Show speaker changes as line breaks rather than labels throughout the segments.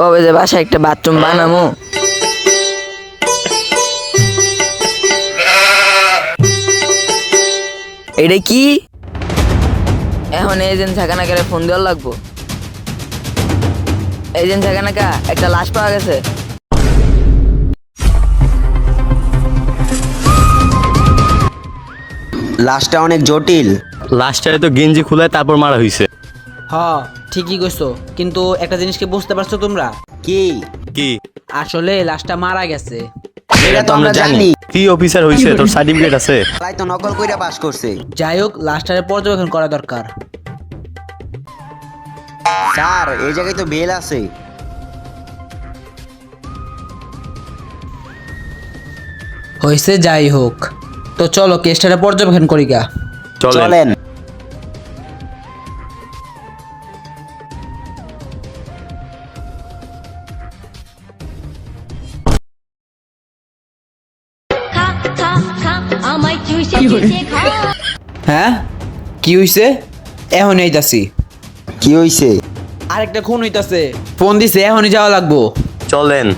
কবে যে বাসায় একটা বাথরুম বানামো? এটা কি? এখন এজেন্ট থাকা না গেলে ফোন দেওয়ার লাগবো। এজেন্ট থাকা না কা একটা লাশ পাওয়া গেছে।
লাশটা অনেক জটিল।
লাস্টারে তো গেঞ্জি খুলে তারপর মারা হইছে।
হ। ঠিকই কইছো কিন্তু একটা জিনিসকে বুঝতে পারছ তোমরা?
কি?
কি?
আসলে লাশটা মারা গেছে।
এটা তো আমরা জানি।
কি অফিসার হইছে? তোর সার্টিফিকেট আছে?
তাই তো নকল কইরা পাস করছে।
যাই হোক লাশটারে পর্যবেক্ষণ করা দরকার।
স্যার এই জায়গায় তো বেল আছে।
হয়েছে যাই হোক। তো চলো কেসটারে পর্যবেক্ষণ করি গা।
চলেন।
হ্যাঁ? কি হইছে? এখন এইতাছি
কি হইছে?
আরেকটা খুন হইতাছে। ফোন দিছে এখনই যাওয়া লাগবো।
চলেন।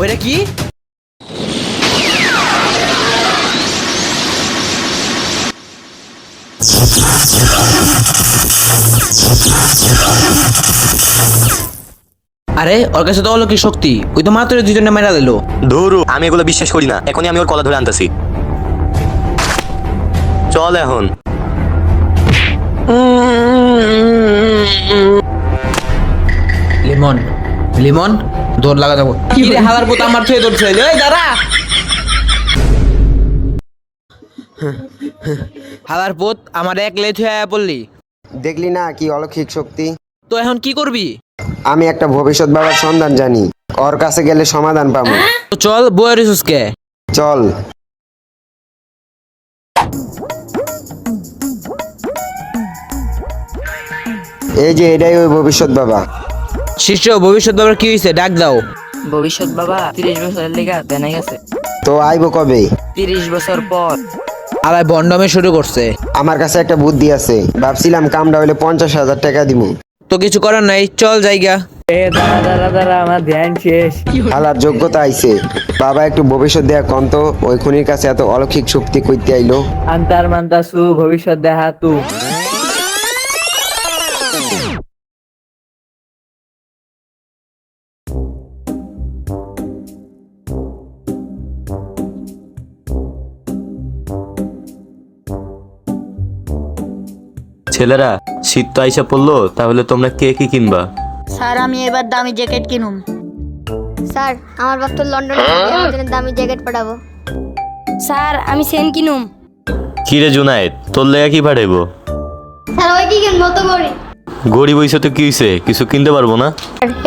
ওইটা কি? আরে ওর কাছে তো অলৌকিক শক্তি। ওই তো মাত্র দুজনে মেরা দিল।
ধরু আমি এগুলো বিশ্বাস করি না। এখনই আমি ওর কলা ধরে আনতেছি। চল এখন।
লিমন লিমন দৌড় লাগা যাব। কি রে হালার পুত আমার থুয়ে দৌড় ছেলে এই দাঁড়া। হালার পুত আমার এক লেট হয়ে আয়া পড়লি।
দেখলি না কি অলৌকিক শক্তি?
তো এখন কি করবি?
আমি একটা ভবিষ্যৎ বাবার সন্ধান জানি। ওর কাছে গেলে সমাধান পাবো।
তো চল বইয়ের কে?
চল। এই যে এটাই ওই ভবিষ্যৎ বাবা।
শিষ্য ভবিষ্যৎ বাবার কি হয়েছে ডাক দাও।
ভবিষ্যৎ বাবা তিরিশ বছরের লেগা দেনা গেছে।
তো আইবো কবে?
তিরিশ বছর পর।
আলাই বন্ডমে শুরু করছে।
আমার কাছে একটা বুদ্ধি আছে। ভাবছিলাম কামটা হইলে পঞ্চাশ হাজার টাকা দিব
তো কিছু করার নাই চল জায়গা।
হালার যোগ্যতা আইছে। বাবা একটু ভবিষ্যৎ দেয়া কন্ত ওই খুনির কাছে এত অলৌকিক শক্তি কইতে আইলো।
আন্তার মান্তাসু ভবিষ্যৎ দেখা তু।
ছেলেরা শীত তো আইসা পড়ল তাহলে তোমরা কে কি কিনবা?
স্যার আমি এবার দামি জ্যাকেট কিনুম।
স্যার আমার বাপ তো লন্ডনে থাকে আমার জন্য দামি জ্যাকেট পাঠাবো।
স্যার আমি সেন কিনুম।
কি রে জুনায়েদ তোর লেগা কি পাঠাইবো?
স্যার ওই কি কিনবো তো করি।
গরিব হইছে তো কি হইছে? কিছু কিনতে পারব না?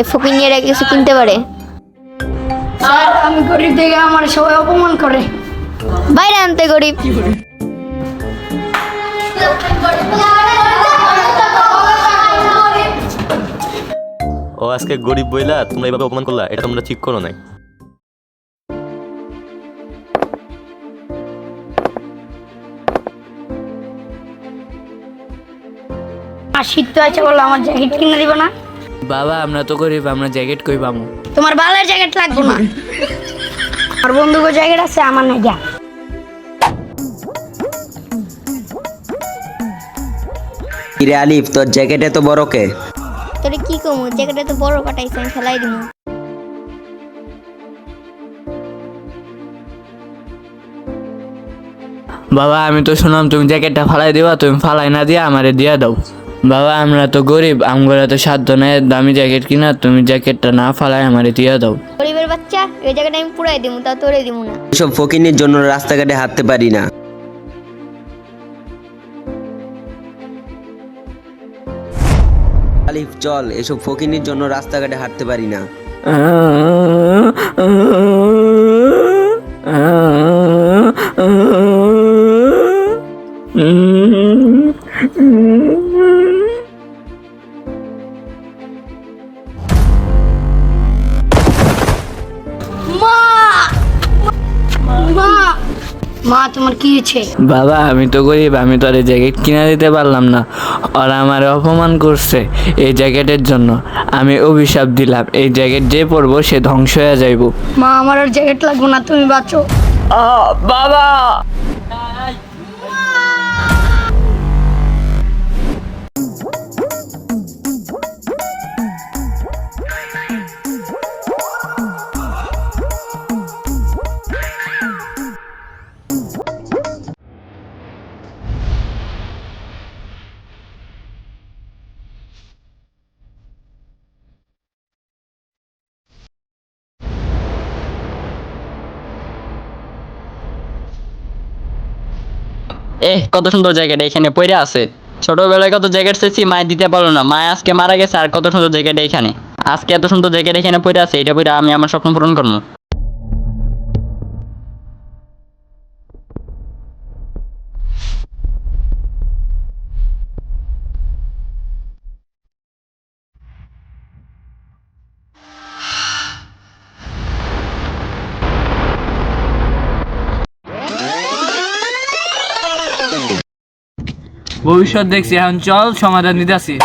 এ ফকিনিয়ারা কিছু কিনতে পারে।
স্যার আমি গরিব থেকে আমার সবাই অপমান করে।
বাইরে আনতে গরিব।
ও আজকে গরিব বইলা তোমরা এইভাবে অপমান করলা এটা তোমরা ঠিক করো নাই।
আর শীত তো আছে বলল আমার জ্যাকেট কিনে দিব না?
বাবা আমরা তো গরিব আমরা জ্যাকেট কই পামু
তোমার বালের জ্যাকেট লাগবে না? আর বন্ধুকে জ্যাকেট আছে আমার নাই যা।
কিরে আলিফ তোর জ্যাকেটে তো বড় কে?
তোরে কি কমু জ্যাকেটে তো বড় পাঠাইছে আমি ফেলাই দিমু।
বাবা আমি তো শুনলাম তুমি জ্যাকেটটা ফালাই দিবা তুমি ফালাই না দিয়া আমারে দিয়া দাও। বাবা আমরা তো গরিব আমগরা তো সাধ্য নেই দামি জ্যাকেট কিনা তুমি জ্যাকেটটা না ফালাই আমারে দিয়া দাও।
গরিবের বাচ্চা এই জ্যাকেট আমি পুরাই দিমু তা তোরে দিমু না।
এসব ফকিনের জন্য রাস্তাঘাটে হাঁটতে পারি না। আলিফ চল এসব ফকিনির জন্য রাস্তাঘাটে হাঁটতে পারি না।
মা মা তোমার কি হয়েছে?
বাবা আমি তো গরিব আমি তো আর এই জ্যাকেট কিনে দিতে পারলাম না। ওরা আমার অপমান করছে এই জ্যাকেটের জন্য। আমি অভিশাপ দিলাম এই জ্যাকেট যে পরবো সে ধ্বংস হয়ে যাইব।
মা আমার আর জ্যাকেট লাগবে না তুমি বাঁচো।
বাবা!
এ কত সুন্দর জায়গাটা এখানে পড়ে আছে। ছোটবেলায় কত জ্যাকেট চেয়েছি, মায় দিতে পারল না। মায় আজকে মারা গেছে, আর কত সুন্দর জ্যাকেট এখানে। আজকে এত সুন্দর জ্যাকেট এখানে পড়ে আছে, এটা পরে আমি আমার স্বপ্ন পূরণ করব।
ভবিষ্যৎ দেখছি এখন চল সমাধান দিতে আসি।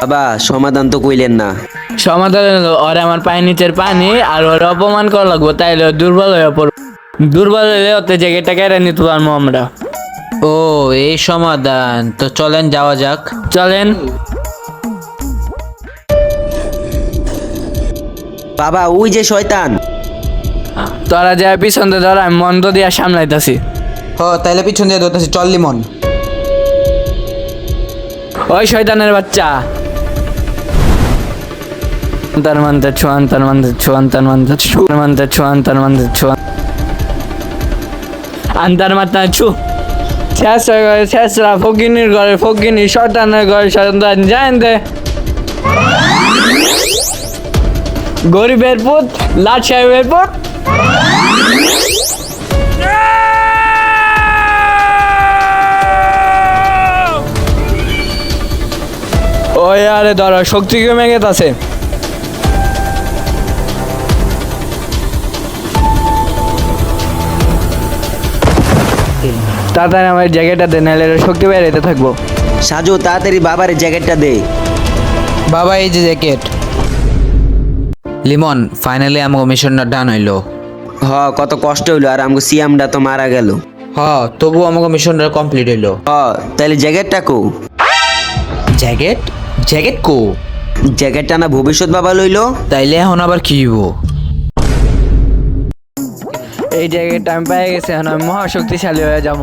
বাবা সমাধান তো কইলেন না।
সমাধান হলো ওরা আমার পায়ের নিচের পানি আর ওরা অপমান করা লাগবো তাইলে ও দুর্বল হয়ে পড়ব দুর্বল হলে ওতে জ্যাকেটটা কেড়ে নিতে পারব আমরা।
ও এই সমাধান। তো চলেন যাওয়া যাক।
চলেন।
বাবা ওই যে শয়তান।
তোরা যা পিছন ধর আমি মন্দ দিয়া সামলাইতাছি।
হ, তাইলে পিছন দিয়ে ধরতেছি, চল লিমন।
ওই শয়তানের বাচ্চা। তার মানতে ছোয়ান, তার মানতে ছোয়ান, তার মানতে ছোয়ান মানতে ছোয়ান, তার মানতে ছোয়ান। আন্তার মাথা ছু। হয়ে গেছে শেষরা ফকিনির ঘরে, ফকিনি, শয়তানের ঘরে, শয়তান জান দে। গরিবের পুত, লাট সাহেবের পুত। ওই আরে ধরো শক্তি কমে গেছে? তাড়াতাড়ি আমার জ্যাকেটটা দে নাহলে এর শক্তি বেড়াইতে থাকব।
সাজু তাড়াতাড়ি বাবার জ্যাকেটটা দে।
বাবা এই যে জ্যাকেট লিমন ফাইনালি আমার মিশনটা ডান হইল।
হ কত কষ্ট হইল আর আমাকে সিয়ামটা তো মারা গেল।
হ তবু আমাকে মিশনটা কমপ্লিট হইল।
হ তাহলে জ্যাকেটটা কো।
জ্যাকেট জ্যাকেট কো?
জ্যাকেটটা না ভবিষ্যৎ বাবা লইলো?
তাইলে এখন আবার কি হইব?
এই জ্যাকেটটা টাইম পেয়ে গেছে এখন আমি মহাশক্তিশালী হয়ে যাব।